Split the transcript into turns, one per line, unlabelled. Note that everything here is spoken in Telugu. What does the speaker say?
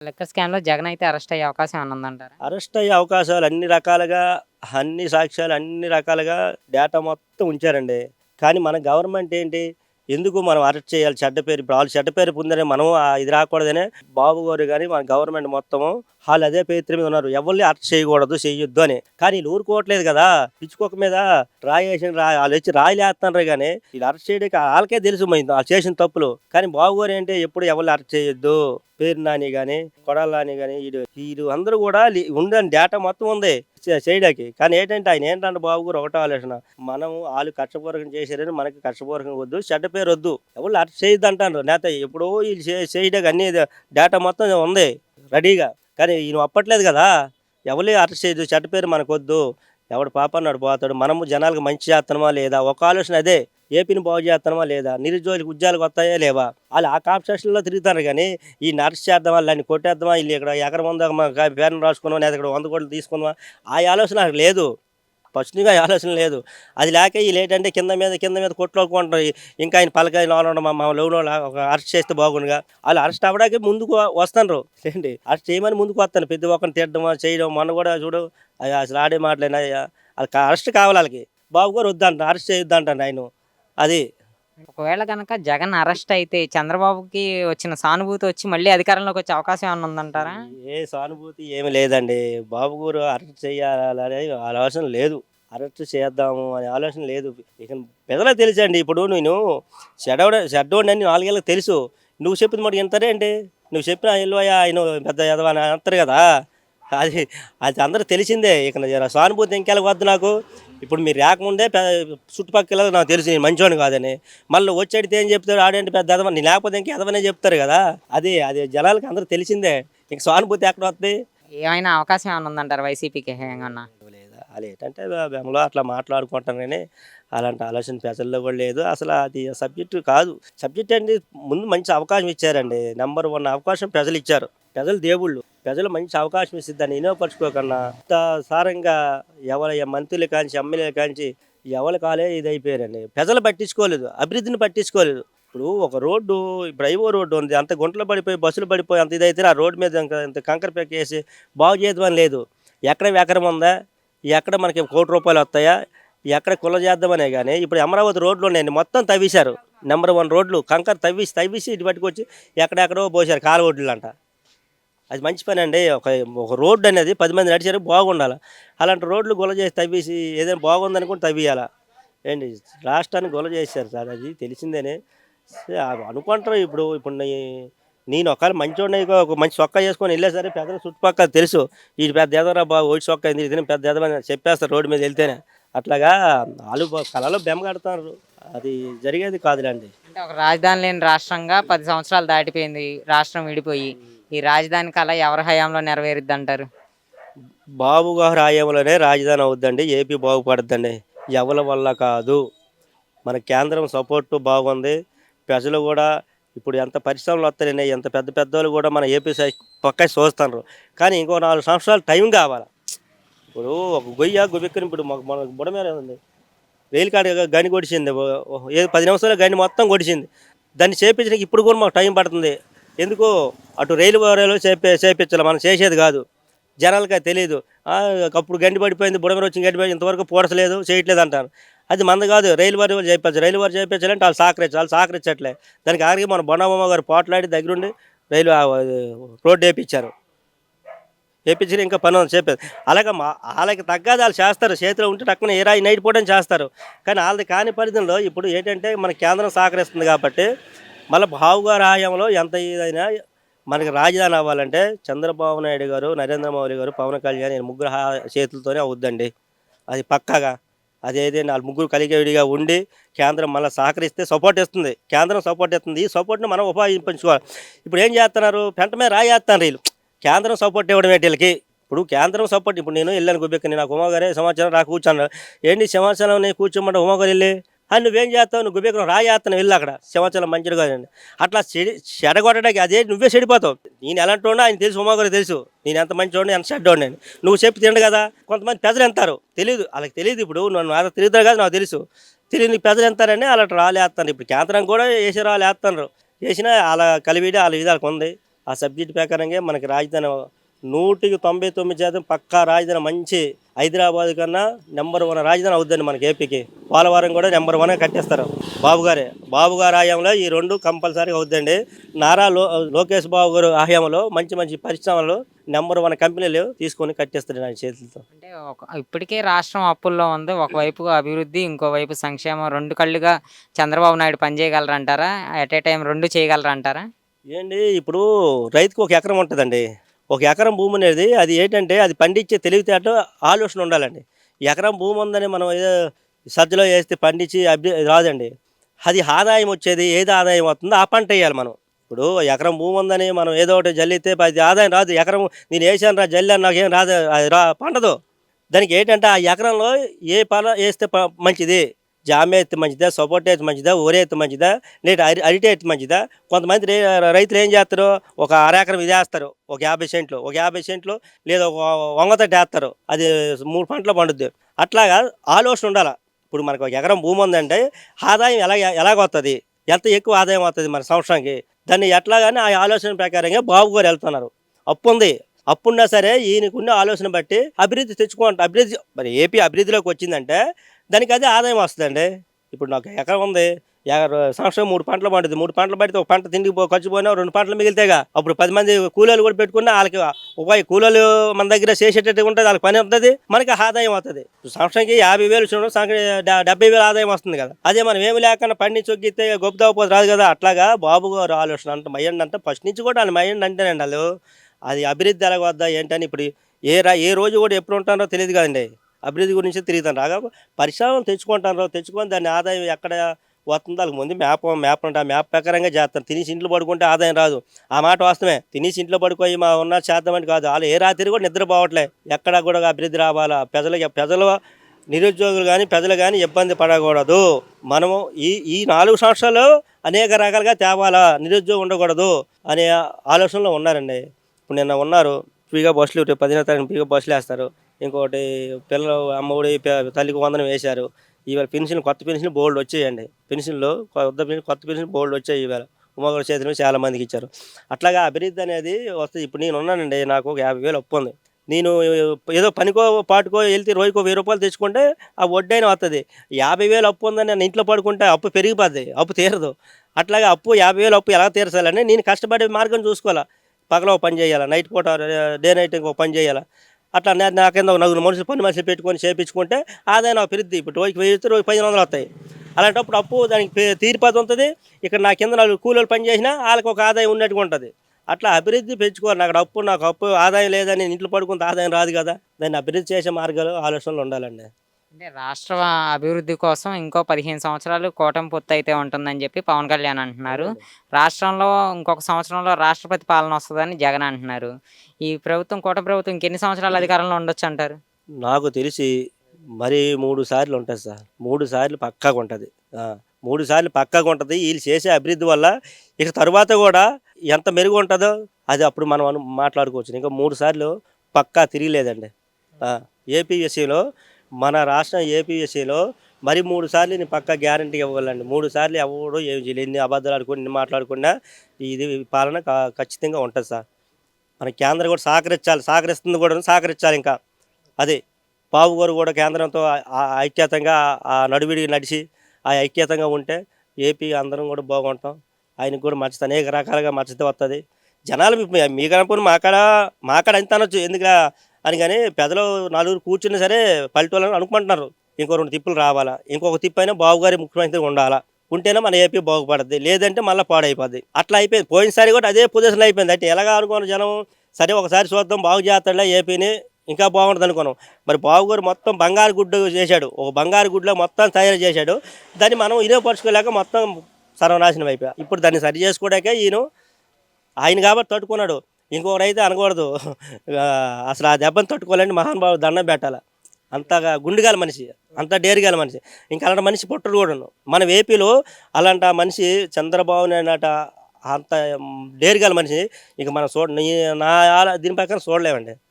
లెక్కర్ స్కామ్లో జగన్ అయితే అరెస్ట్ అయ్యే అవకాశం ఏమైనా ఉందంటారా?
అరెస్ట్ అయ్యే అవకాశాలు అన్ని రకాలుగా అన్ని సాక్ష్యాలు అన్ని రకాలుగా డేటా మొత్తం ఉంచారండి. కానీ మన గవర్నమెంట్ ఏంటి? ఎందుకు మనం అరెస్ట్ చేయాలి? చెడ్డ పేరు ఇప్పుడు వాళ్ళు చెడ్డ పేరు పొందని మనం ఇది రాకూడదనే బాబు గారు కానీ మన గవర్నమెంట్ మొత్తము వాళ్ళు అదే పేరు మీద ఉన్నారు. ఎవరిని అరెస్ట్ చేయకూడదు చేయొద్దు అని. కానీ వీళ్ళు ఊరుకోవట్లేదు కదా? పిచ్చుకోక మీద రాయేసిన రా వాళ్ళు వచ్చి రాయలేస్తున్నారు కానీ వీళ్ళు అరెస్ట్ చేయడానికి వాళ్ళకే తెలుసు మరి వాళ్ళు చేసిన తప్పులు. కానీ బాబు గారు ఏంటి? ఎప్పుడు ఎవరిని అరెస్ట్ చేయొద్దు. పేరు నాని కానీ కొడాలి నాని కానీ వీడు వీడు అందరూ కూడా లి- ఉందని డేటా మొత్తం ఉంది. చేయడానికి. కానీ ఏంటంటే ఆయన ఏంటంటే బాబు గారు ఒకటో ఆలోచన. మనం వాళ్ళు కష్టపూర్వకం చేశారని మనకి కష్టపూర్వకం వద్దు చెడ్డ పేరు వద్దు. ఎవరు అటు చేయొద్దు అంటారు. నేత ఎప్పుడో వీళ్ళు చే- చేయడానికి అన్ని డేటా మొత్తం ఉంది రెడీగా. కానీ ఈయన అప్పట్లేదు కదా. ఎవరు అరెస్ట్ చేయదు చెడ్డ పేరు మనకు వద్దు. ఎవడు పాప అన్నాడు పోతాడు? మనము జనాలకు మంచి చేస్తున్నామా లేదా? ఒక ఆలోచన అదే. ఏపీని బాగు చేస్తున్నామా లేదా? నిరుద్యోగులకు ఉద్యోగాలకు వస్తాయా లేవా? వాళ్ళు ఆ కాంపిటీషన్లో తిరుగుతారు కానీ ఈ నర్స్ చేద్దామా వాళ్ళని కొట్టేద్దామా వీళ్ళు ఇక్కడ ఎకరం ఉందా పేరు రాసుకుందామా లేదా ఇక్కడ వంద కోట్లు తీసుకుందామా ఆ ఆలోచన లేదు. పచ్చునిగా ఆలోచన లేదు. అది లేక వీళ్ళు ఏంటంటే కింద మీద కింద మీద కొట్టుకుంటారు. ఇంకా ఆయన పలకాయ లోనడం మా లోనో ఒక అరెస్ట్ చేస్తే బాగుండుగా. వాళ్ళు అరెస్ట్ అవ్వడానికి ముందుకు వస్తాను ఏంటి? అరెస్ట్ చేయమని ముందుకు వస్తాను. పెద్ద ఒక్కరిని తిట్టడం చేయడం మొన్న కూడా చూడు అయ్యా అసలు ఆడే మాటలేనా వాళ్ళకి అరెస్ట్ కావాలి వాళ్ళకి. బాబు గారు వద్దంటారు అరెస్ట్ చేయొద్దంటాను ఆయన. అది
ఒకవేళ కనుక జగన్ అరెస్ట్ అయితే చంద్రబాబుకి వచ్చిన సానుభూతి వచ్చి మళ్ళీ అధికారంలోకి వచ్చే అవకాశం ఏమైనా ఉందంటారా?
ఏ సానుభూతి ఏమి లేదండి. బాబు గారు అరెస్ట్ చేయాలనే ఆలోచన లేదు. అరెస్ట్ చేద్దాము అనే ఆలోచన లేదు. ఇక పెద్దలకు తెలుసండి. ఇప్పుడు నేను చెడవడ చెడ్డోడి అని నాలుగేళ్ళకి తెలుసు. నువ్వు చెప్పింది మాట ఎంతరే అండి? నువ్వు చెప్పిన ఎల్వయ్య ఆయన పెద్ద ఎదవ అని అంటారు కదా. అది అది అందరూ తెలిసిందే. ఇక సానుభూతి ఇంకెలా వద్దు నాకు. ఇప్పుడు మీరు రాకముందే చుట్టుపక్కల నాకు తెలుసు నేను కాదని. మళ్ళీ వచ్చేటితే ఏం చెప్తాడు ఆడేంటి పెద్ద ఎదవ లేకపోతే ఇంక ఎదవనే చెప్తారు కదా. అది అది జనాలకి అందరూ తెలిసిందే. ఇంక సానుభూతి ఎక్కడ వస్తుంది
ఏమైనా అవకాశం ఏమైనా ఉందంటారు వైసీపీకి? ఏమన్నా?
లేదా అది ఏంటంటే బెంగళూరు అట్లా మాట్లాడుకుంటాను కానీ అలాంటి ఆలోచన ప్రజల్లో కూడా లేదు. అసలు అది సబ్జెక్టు కాదు. సబ్జెక్ట్ అండి ముందు మంచి అవకాశం ఇచ్చారండి. నెంబర్ వన్ అవకాశం ప్రజలు ఇచ్చారు. ప్రజలు దేవుళ్ళు. ప్రజలు మంచి అవకాశం ఇస్తుంది దాన్ని వినియోగపరచుకోకుండా సారంగా ఎవరి మంత్రులు కాంచి ఎమ్మెల్యేలు కాంచి ఎవరి కాలే ఇది అయిపోయారండి ప్రజలు పట్టించుకోలేదు. అభివృద్ధిని పట్టించుకోలేదు. ఇప్పుడు ఒక రోడ్డు ఇప్పుడు ఐవో రోడ్డు ఉంది. అంత గుంటలు పడిపోయి బస్సులు పడిపోయి అంత ఇదైతే ఆ రోడ్డు మీద ఇంత కంకర పెక్కేసి బాగు చేయడం లేదు. ఎక్కడ వ్యాకరం ఉందా? ఎక్కడ మనకి కోటి రూపాయలు వస్తాయా? ఎక్కడ కుల చేద్దామనే కానీ ఇప్పుడు అమరావతి రోడ్లు ఉన్నాయండి మొత్తం తవ్వేశారు. నెంబర్ వన్ రోడ్లు కంకర తవ్వేసి తవ్వేసి ఇటు పట్టుకొచ్చి ఎక్కడెక్కడో పోసారు కాలువడ్లు అంట అది మంచి పని అండి ఒక ఒక రోడ్డు అనేది పది మంది నడిచారు బాగుండాలి. అలాంటి రోడ్లు గొల చేసి తవ్వేసి ఏదైనా బాగుందనుకుంటే తవ్వేయాలా? ఏంటి రాష్ట్రాన్ని గొల చేశారు సార్ అది తెలిసిందేనే. అనుకుంటారు ఇప్పుడు ఇప్పుడు నేను ఒకవేళ మంచోడిని ఒక మంచి సొక్క చేసుకొని వెళ్ళేసరి పెద్ద చుట్టుపక్కల తెలుసు ఈ పెద్ద ఎదవరా బాబు ఓడి సొక్క అయింది ఇది పెద్ద ఎదవని చెప్పేస్తారు రోడ్డు మీద వెళ్తేనే. అట్లాగా వాళ్ళు కళలో బెమ్మ కడతారు అది జరిగేది కాదులేండి.
అంటే ఒక రాజధాని లేని రాష్ట్రంగా పది సంవత్సరాలు దాటిపోయింది రాష్ట్రం విడిపోయి. ఈ రాజధాని కళ ఎవరి హయాంలో నెరవేరుద్ది అంటారు
బాబు గారు ఆయంలోనే రాజధాని అవుద్దండి ఏపీ బాగుపడుద్దండి. ఎవరి వల్ల కాదు. మన కేంద్రం సపోర్టు బాగుంది. ప్రజలు కూడా ఇప్పుడు ఎంత పరిశ్రమలు వస్తున్నాయి ఎంత పెద్ద పెద్ద వాళ్ళు కూడా మన ఏపీ పక్క చూస్తున్నారు కానీ ఇంకో నాలుగు సంవత్సరాలు టైం కావాలి? ఇప్పుడు ఒక గొయ్య గుబెక్కని ఇప్పుడు మాకు మన బుడ మీద ఉంది. రైలు కాడ గని కొడిచింది ఓ- ఏ పది నిమిషాలు గని మొత్తం కొడిచింది దాన్ని చేపించడానికి ఇప్పుడు కూడా మాకు టైం పడుతుంది. ఎందుకు అటు రైలు రైలు చేపే చేపించాలి. మనం చేసేది కాదు. జనాలకి అది తెలియదు అప్పుడు గండి పడిపోయింది బుడమర వచ్చింది గండి పడి ఇంతవరకు పూడసలేదు చేయట్లేదు అంటారు. అది మంద కాదు. రైలు వారి వాళ్ళు చేయించు రైలు వారు చేయించాలంటే వాళ్ళు సహకరించాలి వాళ్ళు సహకరించట్లే. దానికి ఆఖరికి మన బొండమ్మ గారు పోట్లాడి దగ్గరుండి రైలు రోడ్డు వేయించారు. వేయించి ఇంకా పని చెప్పేది అలాగే మా వాళ్ళకి తగ్గది వాళ్ళు చేస్తారు. చేతిలో ఉంటే టక్కున ఏ రాయి నైట్ పూటని చేస్తారు. కానీ వాళ్ళది కాని పరిధిలో ఇప్పుడు ఏంటంటే మన కేంద్రం సహకరిస్తుంది కాబట్టి మళ్ళీ బావుగారి హయాంలో ఎంత ఇదైనా మనకి రాజధాని అవ్వాలంటే చంద్రబాబు నాయుడు గారు నరేంద్ర మోదీ గారు పవన్ కళ్యాణ్ ముగ్గురు చేతులతోనే అవుద్దండి. అది పక్కాగా. అదేదే నాలుగు ముగ్గురు కలిగేవిడిగా ఉండి కేంద్రం మళ్ళీ సహకరిస్తే సపోర్ట్ ఇస్తుంది. కేంద్రం సపోర్ట్ ఇస్తుంది. ఈ సపోర్ట్ని మనం ఉపయోగించుకోవాలి. ఇప్పుడు ఏం చేస్తున్నారు? పెంట మీద రాయేస్తున్నారు వీళ్ళు. కేంద్రం సపోర్ట్ ఇవ్వడం వీటికి వీళ్ళకి? ఇప్పుడు కేంద్రం సపోర్ట్ ఇప్పుడు నేను వెళ్ళాను గుబ్బెక్కని. నాకు ఉమాగారే సమాచారం రా కూర్చున్నాను ఏంటి సమాచారం నేను కూర్చోమంటే ఉమాగారు వెళ్ళి అని నువ్వేం చేస్తావు? నువ్వు గుబ్బెక్కను రాయేస్తాను వెళ్ళి అక్కడ. సింహాచలం మంచిది కాదండి అట్లా చెడి చెడగొట్టడానికి అదే నువ్వే చెడిపోతావు. నేను ఎలాంటి వాడినో ఆయన తెలుసు ఉమాగారు తెలుసు. నేను ఎంత మంచి వాడిని ఎంత చెడ్డ వాడిని నువ్వు చెప్పి తిండు కదా. కొంతమంది పెద్దలు ఎంతారు? తెలియదు వాళ్ళకి తెలియదు ఇప్పుడు. నన్ను అది తెలియదు కదా నాకు తెలుసు. తెలియదు నీకు పెద్దలు ఎంతారని అలా రాలేస్తాను ఇప్పుడు కేంద్రం కూడా వేసి రాలేస్తున్నారు వేసినా అలా కలివిడి వాళ్ళ విధాలకు ఉంది ఆ సబ్జెక్ట్ ప్రకారంగా మనకి రాజధాని నూటికి తొంభై తొమ్మిది శాతం పక్కా రాజధాని మంచి హైదరాబాద్ కన్నా నెంబర్ వన్ రాజధాని అవుద్దండి మనకి ఏపీకి. పోలవరం కూడా నెంబర్ వన్ కట్టేస్తారు. బాబు గారే బాబు గారి ఆయంలో ఈ రెండు కంపల్సరీ అవుద్దండి. నారా లో లోకేష్ బాబు గారు ఆయంలో మంచి మంచి పరిశ్రమలు నెంబర్ వన్ కంపెనీలు తీసుకొని కట్టేస్తారు ఆయన చేతులతో.
అంటే ఇప్పటికే రాష్ట్రం అప్పుల్లో ఉంది. ఒకవైపు అభివృద్ధి ఇంకోవైపు సంక్షేమం రెండు కళ్ళుగా చంద్రబాబు నాయుడు పనిచేయగలరంటారా? అట్ ఏ టైం రెండు చేయగలరంటారా?
ఏంటి ఇప్పుడు రైతుకు ఒక ఎకరం ఉంటుందండి. ఒక ఎకరం భూమి అనేది అది ఏంటంటే అది పండించే తెలివితేట ఆలోచన ఉండాలండి. ఎకరం భూమి ఉందని మనం ఏదో సజ్జలో వేస్తే పండించి అభి రాదండి. అది ఆదాయం వచ్చేది ఏది ఆదాయం వస్తుందో ఆ పంట వేయాలి మనం. ఇప్పుడు ఎకరం భూమి ఉందని మనం ఏదో ఒకటి జల్లితే అది ఆదాయం రాదు. ఎకరం నేను వేసాను రా జల్లాను నాకు నాకేం రాదు అది రా పండదు. దానికి ఏంటంటే ఆ ఎకరంలో ఏ పల వేస్తే మంచిది? జామ ఎత్తు మంచిదా సపోటా ఎత్తు మంచిదా ఊరే ఎత్తు మంచిదా లేదా అరి అరిటే ఎత్తు మంచిదా? కొంతమంది రైతులు ఏం చేస్తారు? ఒక అరెకరం ఇది వేస్తారు ఒక యాభై సెంట్లు ఒక యాభై సెంట్లు లేదా ఒక వంగతటి వేస్తారు అది మూడు పంటలు పండుద్ది. అట్లాగా ఆలోచన ఉండాలి. ఇప్పుడు మనకు ఒక ఎకరం భూమి ఉందంటే ఆదాయం ఎలా ఎలాగొస్తుంది ఎంత ఎక్కువ ఆదాయం వస్తుంది మన సంవత్సరానికి? దాన్ని ఎట్లాగానే ఆ ఆలోచన ప్రకారంగా బాబు గారు వెళ్తున్నారు. అప్పు ఉంది అప్పున్నా సరే ఈయనకున్న ఆలోచన బట్టి అభివృద్ధి తెచ్చుకుంటా అభివృద్ధి మరి ఏపీ అభివృద్ధిలోకి వచ్చిందంటే దానికి అదే ఆదాయం వస్తుందండి. ఇప్పుడు నాకు ఎకరం ఉంది. సంవత్సరం మూడు పంటలు పండుతుంది మూడు పంటలు పడితే ఒక పంట తిండికి పో ఖర్చు పోయినా రెండు పంటలు మిగిలితేగా అప్పుడు పది మంది కూలీలు కూడా పెట్టుకున్నా వాళ్ళకి ఉపాధి కూలీలు మన దగ్గర చేసేటట్టు ఉంటుంది వాళ్ళకి పని ఉంటుంది మనకి ఆదాయం వస్తుంది సంవత్సరానికి యాభై వేలు చూడడం డెబ్బై వేలు ఆదాయం వస్తుంది కదా. అదే మనం ఏమి లేకుండా పండి చొక్కితే గొప్పదవపోతే రాదు కదా. అట్లాగా బాబు గారు ఆలోచన అంటే మయ్యండి అంటే. ఫస్ట్ నుంచి కూడా వాళ్ళు మయ్యండి అంటేనండి వాళ్ళు. అది అభివృద్ధి ఎలాగ వద్దా ఏంటని ఇప్పుడు ఏ రా ఏ రోజు కూడా ఎప్పుడు ఉంటారో తెలియదు కదండి. అభివృద్ధి గురించి తిరుగుతాను. రాగా పరిశ్రమలు తెచ్చుకుంటాను తెచ్చుకొని దాని ఆదాయం ఎక్కడ వస్తుందో వాళ్ళకి ముందు మ్యాప్ మ్యాప్ అంటే ఆ మ్యాప్ ప్రకారంగా చేస్తాను. తినేసి ఇంట్లో పడుకుంటే ఆదాయం రాదు. ఆ మాట వాస్తవమే. తినేసి ఇంట్లో పడుకోయి మా ఉన్న చేద్దామని కాదు. వాళ్ళు ఏ రాత్రి కూడా నిద్రపోవట్లే. ఎక్కడ కూడా అభివృద్ధి రావాలా? ప్రజలకి ప్రజలు నిరుద్యోగులు కానీ ప్రజలు కానీ ఇబ్బంది పడకూడదు. మనము ఈ ఈ నాలుగు సంవత్సరాలు అనేక రకాలుగా తేవాలా? నిరుద్యోగం ఉండకూడదు అనే ఆలోచనలో ఉన్నారండి. ఇప్పుడు నిన్న ఉన్నారు. ఫ్రీగా బస్సులు రేపు పదిహేను తారీఖు ఫ్రీగా బస్సులు వేస్తారు. ఇంకోటి పిల్లలు అమ్మఒడి తల్లికి వందనం వేశారు. ఇవాళ పెన్షన్ కొత్త పెన్షన్ బోల్డ్ వచ్చాయండి. పెన్షన్లు కొత్త పెన్షన్ కొత్త పెన్షన్ బోల్డ్ వచ్చాయి ఇవాళ. ఉమ్మగారు చేతిలో చాలా మందికి ఇచ్చారు. అట్లాగా అభివృద్ధి అనేది వస్తుంది. ఇప్పుడు నేను ఉన్నానండి నాకు ఒక యాభై వేలు అప్పు ఉంది. నేను ఏదో పనికో పాటుకో వెళ్తే రోజుకో వెయ్యి రూపాయలు తెచ్చుకుంటే ఆ వడ్డైన వస్తుంది. యాభై వేలు అప్పు ఉందని నేను ఇంట్లో పడుకుంటే అప్పు పెరిగిపోద్ది అప్పు తీరదు. అట్లాగే అప్పు యాభై వేలు అప్పు ఎలా తీర్చాలని నేను కష్టపడే మార్గం చూసుకోవాలా. పగల ఒక పని చేయాలా నైట్ పూట డే నైట్ ఇంకో పని చేయాలా. అట్లా నా నా కింద ఒక నలుగురు మనుషులు పని మనిషి పెట్టుకొని చేపించుకుంటే ఆదాయం నాకు పెరుగుద్ది. ఇప్పుడు రోజుకి వెయ్యి ఇస్తే పదిహేను వందలు వస్తాయి. అలాంటప్పుడు అప్పు దానికి పే- తీరిపోతు ఉంటుంది. ఇక్కడ నా కింద నలుగురు కూలీలు పని చేసినా వాళ్ళకి ఒక ఆదాయం ఉన్నట్టుగా ఉంటుంది. అట్లా అభివృద్ధి పెంచుకోవాలి. నాకు అప్పు నాకు అప్పు ఆదాయం లేదని ఇంట్లో పడుకుంటే ఆదాయం రాదు కదా. దాన్ని అభివృద్ధి చేసే మార్గాలు ఆలోచనలు ఉండాలండి.
అంటే రాష్ట్ర అభివృద్ధి కోసం ఇంకో పదిహేను సంవత్సరాలు కూటమి పొత్తు అయితే ఉంటుందని చెప్పి పవన్ కళ్యాణ్ అంటున్నారు. రాష్ట్రంలో ఇంకొక సంవత్సరంలో రాష్ట్రపతి పాలన వస్తుందని జగన్ అంటున్నారు. ఈ ప్రభుత్వం కూటమి ప్రభుత్వం ఇంకెన్ని సంవత్సరాలు అధికారంలో ఉండొచ్చు అంటారు?
నాకు తెలిసి మరి మూడు సార్లు ఉంటుంది సార్. మూడు సార్లు పక్కాగా ఉంటుంది. మూడు సార్లు పక్కాగా ఉంటుంది. వీళ్ళు చేసే అభివృద్ధి వల్ల ఇక తర్వాత కూడా ఎంత మెరుగు ఉంటుందో అది అప్పుడు మనం మాట్లాడుకోవచ్చు. ఇంకా మూడు సార్లు పక్కా తిరిగిలేదండి. ఏపీఎస్సీలో మన రాష్ట్రం ఏపీఎస్సీలో మరి మూడు సార్లు నేను పక్క గ్యారంటీ ఇవ్వగలండి మూడు సార్లు ఎవడు ఏం చేయలేదు ఎన్ని అబద్ధాలు ఆడుకుని ఎన్ని మాట్లాడుకున్నా ఇది పాలన క- ఖచ్చితంగా ఉంటుంది సార్. మన కేంద్రం కూడా సహకరించాలి సహకరిస్తుంది కూడా సహకరించాలి ఇంకా. అదే బాబు గారు కూడా కేంద్రంతో ఆ- ఐక్యతంగా ఆ నడువిడి నడిచి ఆ ఐక్యతంగా ఉంటే ఏపీ అందరం కూడా బాగుంటాం. ఆయనకు కూడా మచ్చత అనేక రకాలుగా మచ్చత వస్తుంది జనాలు మీ- మీకు మాకాడ మాకాడ ఎంత అనొచ్చు? ఎందుకు అని కానీ పెద్దలు నలుగురు కూర్చున్నా సరే పల్లెటూళ్ళని అనుకుంటున్నారు. ఇంకో రెండు తిప్పులు రావాలా? ఇంకొక తిప్పు అయినా బాబుగారి ముఖ్యమంత్రి ఉండాలా? ఉంటేనే మన ఏపీ బాగుపడుద్ది. లేదంటే మళ్ళీ పాడైపోద్ది. అట్లా అయిపోయింది. పోయినసారి కూడా అదే పొజిషన్ అయిపోయింది. అంటే ఎలాగ అనుకున్న జనం? సరే ఒకసారి చూద్దాం. బాగు చేస్తాడులే ఏపీని. ఇంకా బాగుంటుంది అనుకున్నాం మరి బాబుగారు మొత్తం బంగారు గుడ్డు చేశాడు. ఒక బంగారు గుడ్లో మొత్తం తయారు చేశాడు. దాన్ని మనం ఇరవపరచుకోలేక మొత్తం సర్వనాశనం అయిపోయా. ఇప్పుడు దాన్ని సరి చేసుకోవడానికే ఈయన. ఆయన కాబట్టి తట్టుకున్నాడు. ఇంకొకటి అయితే అనకూడదు అసలు ఆ దెబ్బను తట్టుకోవాలంటే మహానుభావు దండం పెట్టాలి. అంతగా గుండెగాల మనిషి అంత డేరిగాల మనిషి. ఇంకా అలాంటి మనిషి పుట్టడు కూడా మన ఏపీలో అలాంటి ఆ మనిషి చంద్రబాబు నాయుడు అంత డేరిగాల మనిషి ఇక మనం చూడ నీ- నా దీని ప్రకారం చూడలేమండి.